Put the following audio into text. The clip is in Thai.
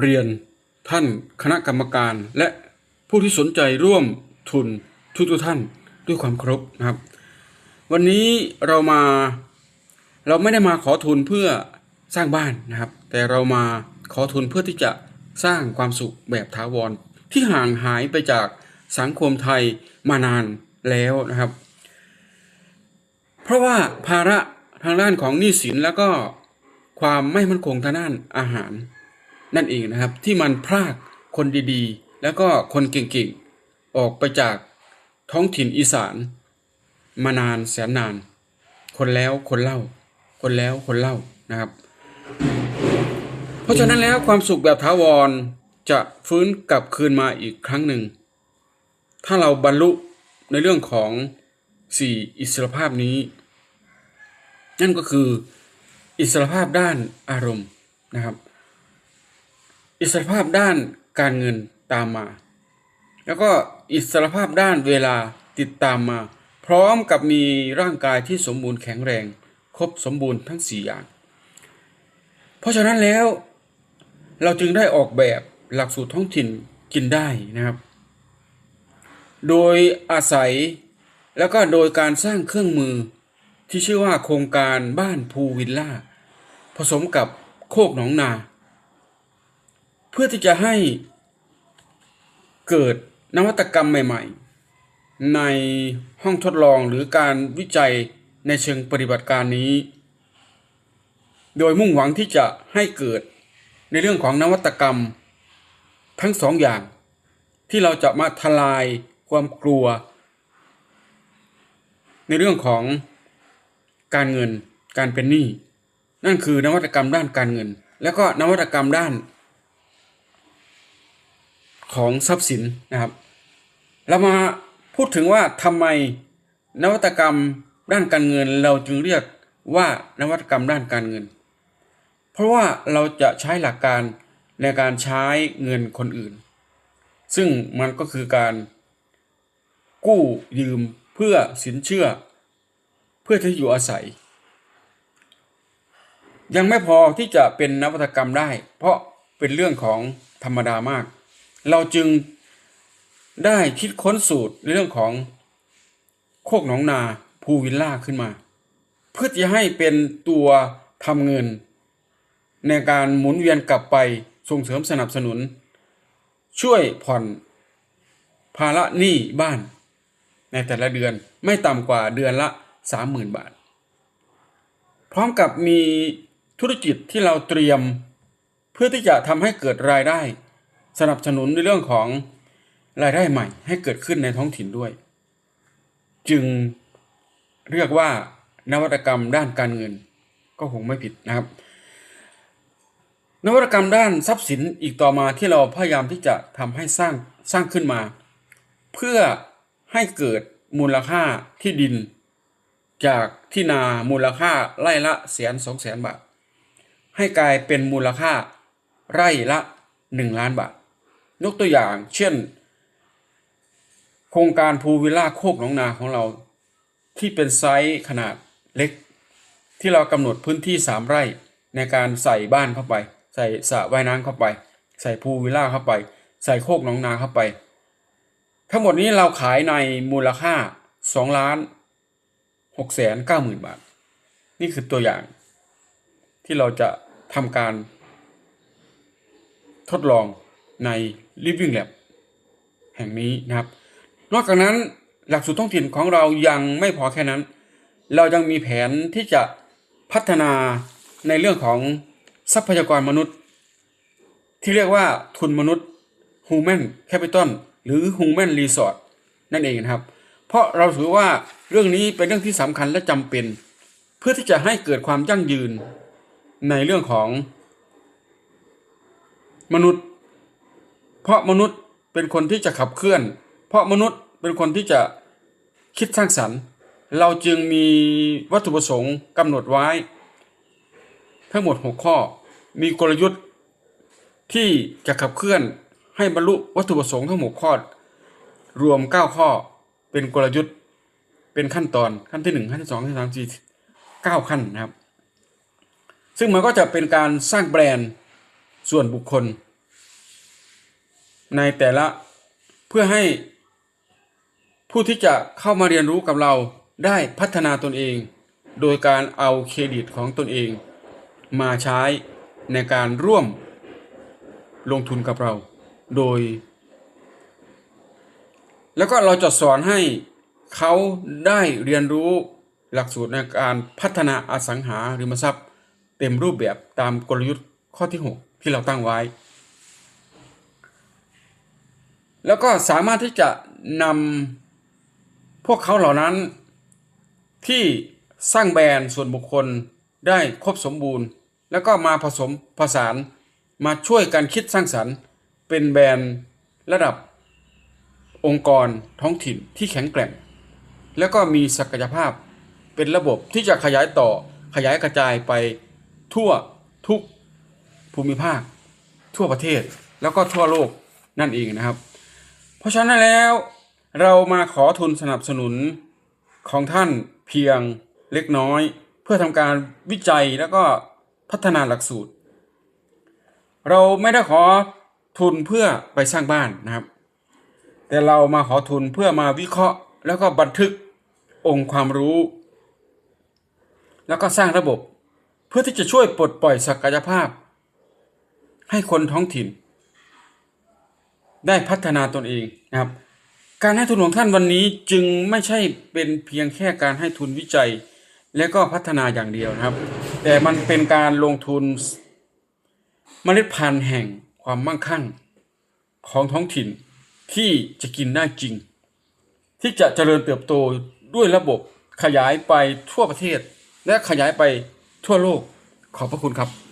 เรียนท่านคณะกรรมการและผู้ที่สนใจร่วมทุนทุกทุกท่านด้วยความเคารพนะครับ วันนี้เรามาเราไม่ได้มาขอทุนเพื่อสร้างบ้านนะครับ แต่เรามาขอทุนเพื่อที่จะสร้างความสุขแบบถาวร ที่ห่างหายไปจากสังคมไทยมานานแล้วนะครับ เพราะว่าภาระทางด้านของหนี้สินแล้วก็ความไม่มั่นคงทางด้านอาหาร นั่นเองนะครับ ที่มันพรากคนดีๆ แล้วก็คนเก่งๆ ออกไปจากท้องถิ่นอีสาน มานานแสนนาน คนแล้วคนเล่า คนแล้วคนเล่านะครับ เพราะฉะนั้นแล้วความสุขแบบถาวรจะฟื้นกลับคืนมาอีกครั้งหนึ่ง ถ้าเราบรรลุในเรื่องของสี่อิสรภาพนี้ นั่นก็คืออิสรภาพด้านอารมณ์นะครับ อิสรภาพด้านการเงินตามมา แล้วก็อิสรภาพด้านเวลาติดตามมา พร้อมกับมีร่างกายที่สมบูรณ์แข็งแรง ครบสมบูรณ์ทั้งสี่อย่าง เพราะฉะนั้นแล้วเราจึงได้ออกแบบหลักสูตรท้องถิ่นกินได้นะครับ โดยอาศัยแล้วก็โดยการสร้างเครื่องมือที่ชื่อว่าโครงการบ้านภูวิลล่า ผสมกับโคกหนองนา เพื่อที่จะให้เกิดนวัตกรรมใหม่ ๆ ในห้องทดลองหรือการวิจัยในเชิงปฏิบัติการนี้ โดยมุ่งหวังที่จะให้เกิดในเรื่องของนวัตกรรม ทั้งสองอย่าง ที่เราจะมาทลายความกลัว ในเรื่องของการเงินการเป็นหนี้นั่นคือนวัตกรรมด้านการเงิน แล้วก็นวัตกรรมด้าน ของทรัพย์สินนะครับ เรามาพูดถึงว่าทำไมนวัตกรรมด้านการเงิน เราจึงเรียกว่านวัตกรรมด้านการเงิน เพราะว่าเราจะใช้หลักการในการใช้เงินคนอื่น ซึ่งมันก็คือการกู้ยืมเพื่อสินเชื่อ เพื่อที่อยู่อาศัย ยังไม่พอที่จะเป็นนวัตกรรมได้ เพราะเป็นเรื่องของธรรมดามาก เราจึงได้คิดค้นสูตรในเรื่องของโคกหนองนาภูวิลล่าขึ้นมา เพื่อจะให้เป็นตัวทำเงิน ในการหมุนเวียนกลับไปส่งเสริมสนับสนุน ช่วยผ่อนภาระหนี้บ้าน ในแต่ละเดือนไม่ต่ำกว่าเดือนละสามหมื่นบาท พร้อมกับมีธุรกิจที่เราเตรียม เพื่อที่จะทำให้เกิดรายได้ สนับสนุนในเรื่องของรายได้ใหม่ให้เกิดขึ้นในท้องถิ่นด้วย จึงเรียกว่านวัตกรรมด้านการเงิน ก็คงไม่ผิดนะครับ นวัตกรรมด้านทรัพย์สินอีกต่อมาที่เราพยายามที่จะทำให้สร้างสร้างขึ้นมา เพื่อให้เกิดมูลค่าที่ดิน จากที่นามูลค่าไร่ละแสนสองแสนบาท ให้กลายเป็นมูลค่าไร่ละหนึ่งล้านบาท ยกตัวอย่าง เช่น โครงการภูวิลล่าโคกหนองนาของเราที่เป็นไซส์ขนาดเล็ก ที่เรากำหนดพื้นที่สามไร่ในการใส่บ้านเข้าไป ใส่สระว่ายน้ำเข้าไป ใส่พูลวิลล่าเข้าไป ใส่โคกหนองนาเข้าไป ทั้งหมดนี้เราขายในมูลค่าสองล้านหกแสนเก้าหมื่นบาท นี่คือตัวอย่าง ที่เราจะทำการทดลอง ใน Living Lab แห่งนี้นะครับ นอกจากนั้นหลักสูตรท้องถิ่นของเรายังไม่พอแค่นั้น เรายังมีแผนที่จะพัฒนาในเรื่องของทรัพยากรมนุษย์ ที่เรียกว่าทุนมนุษย์ Human Capital หรือ Human Resource นั่นเองนะครับ เพราะเราถือว่าเรื่องนี้เป็นเรื่องที่สำคัญและจำเป็น เพื่อที่จะให้เกิดความยั่งยืนในเรื่องของมนุษย์ เพราะมนุษย์เป็นคนที่จะขับเคลื่อน เพราะมนุษย์เป็นคนที่จะคิดสร้างสรรค์ เราจึงมีวัตถุประสงค์กำหนดไว้ ทั้งหมด 6 ข้อมีกลยุทธ์ที่จะขับเคลื่อนให้บรรลุวัตถุประสงค์ทั้งหมดข้อ รวม 9 ข้อเป็นกลยุทธ์เป็นขั้นตอนขั้นที่ 1 ขั้นที่ 2 ขั้นที่3 4 9ขั้นนะครับ ซึ่งมันก็จะเป็นการสร้างแบรนด์ส่วนบุคคล ในแต่ละเพื่อให้ผู้ที่จะเข้ามาเรียนรู้กับเราได้พัฒนาตนเอง โดยการเอาเครดิตของตนเอง มาใช้ในการร่วมลงทุนกับเรา โดย แล้วก็เราจะสอนให้เขาได้เรียนรู้หลักสูตรในการพัฒนาอสังหาริมทรัพย์ เต็มรูปแบบตามกลยุทธ์ข้อที่ 6 ที่เราตั้งไว้ แล้วก็สามารถที่จะนำพวกเขาเหล่านั้นที่สร้างแบรนด์ส่วนบุคคลได้ครบสมบูรณ์ แล้วก็มาผสมผสานมาช่วยกันคิดสร้างสรรค์เป็นแบรนด์ระดับองค์กรท้องถิ่นที่แข็งแกร่ง แล้วก็มีศักยภาพเป็นระบบที่จะขยายต่อขยายกระจายไปทั่วทุกภูมิภาค ทั่วประเทศแล้วก็ทั่วโลกนั่นเองนะครับ เพราะฉะนั้นแล้ว เรามาขอทุนสนับสนุนของท่านเพียงเล็กน้อย เพื่อทำการวิจัยแล้วก็พัฒนาหลักสูตร เราไม่ได้ขอทุนเพื่อไปสร้างบ้านนะครับ แต่เรามาขอทุนเพื่อมาวิเคราะห์ แล้วก็บันทึกองค์ความรู้ แล้วก็สร้างระบบ เพื่อที่จะช่วยปลดปล่อยศักยภาพ ให้คนท้องถิ่น ได้พัฒนาตนเองนะครับ การให้ทุนของท่านวันนี้จึงไม่ใช่เป็นเพียงแค่การให้ทุนวิจัย และก็พัฒนาอย่างเดียวนะครับ แต่มันเป็นการลงทุนเมล็ดพันธุ์แห่งความมั่งคั่งของท้องถิ่นที่จะกินได้จริง ที่จะเจริญเติบโตด้วยระบบขยายไปทั่วประเทศ และขยายไปทั่วโลกขอบพระคุณครับ